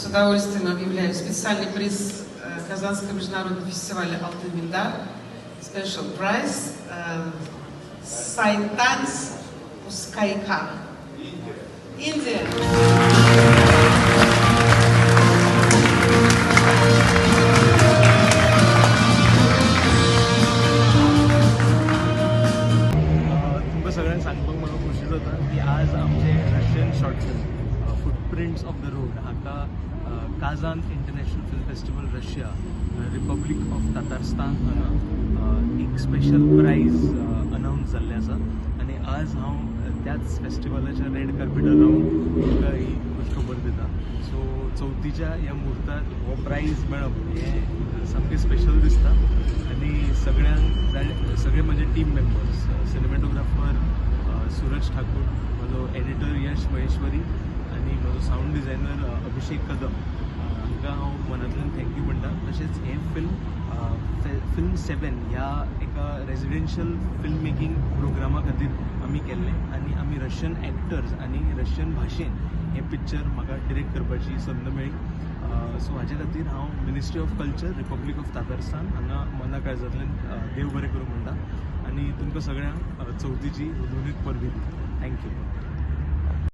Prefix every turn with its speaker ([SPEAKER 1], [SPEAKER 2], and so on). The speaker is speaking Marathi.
[SPEAKER 1] с удовольствием объявляю специальный приз э, Казанского международного фестиваля «Алтын Миндар». Special prize э, Сайтанс Пускайка. Индия.
[SPEAKER 2] तुमकां सगळ्यांक सांगपाक म्हाका खोशी जाता की आज आमचे Russian short film footprints of the road हाका अ, Kazan international film festival Russia republic of Tatarstan हांगा एक स्पेशल प्रायज अनावन्स जाल्लें आसा आनी आज हांव त्याच फेस्टिवलाच्या रेड कार्पेटार रावन तुमकां ही खबर दिता सो चवथीच्या ह्या मुहूर्तार हो प्रायज मेळप हें सामकें स्पेशल दिसता. आनी सगळ्यांक सगळे म्हजे team members cinematographer Suraj Thakur म्हजो एडिटर यश महेश्वरी आनी म्हजो सावंड डिझायनर अभिषेक कदम अ, हांकां हांव हो मनांतल्यान थँक्यू म्हणटा तशेंच हें फिल्म फिल्म सेवन ह्या एका रेजिडेन्शियल फिल्म मेकींग प्रोग्रामा खातीर आमी केल्लें. आनी आमी रशियन एक्टर्स आनी रशियन भाशेन हें पिक्चर म्हाका डिरेक्ट करपाची संद मेळ्ळी सो हाजे खातीर हांव ministry of culture republic of Tatarstan हांगा मना काळजांतल्यान देव बरें करूं म्हणटा आनी तुमकां सगळ्यांक चवथीची उलोवणीक परबी थँक्यू